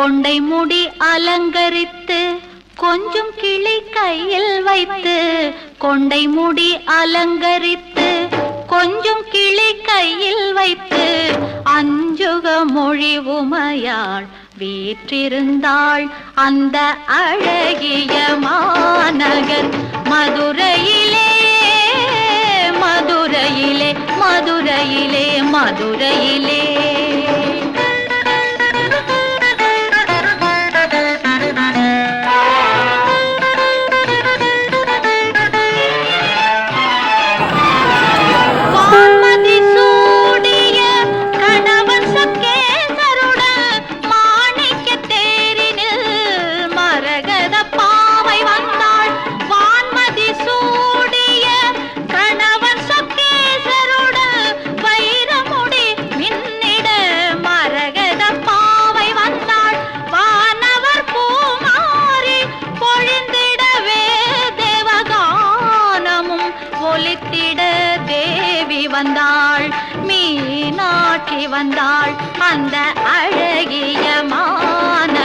கொண்டை முடி அலங்கரித்து கொஞ்சம் கிளி கையில் வைத்து கொண்டை முடி அலங்கரித்து கொஞ்சம் கிளி கையில் வைத்து அஞ்சுக மொழி உமையாள் வீற்றிருந்தாள் அந்த அழகிய மாநகர். மதுரையிலே மதுரையிலே மதுரையிலே மதுரையிலே. கட்டிட தேவி வந்தாள் மீனாட்சி வந்தாள் அந்த அழகிய மான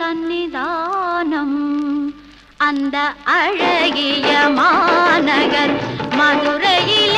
சன்னிதானம் அந்த அழகிய மாநகர் மதுரையில்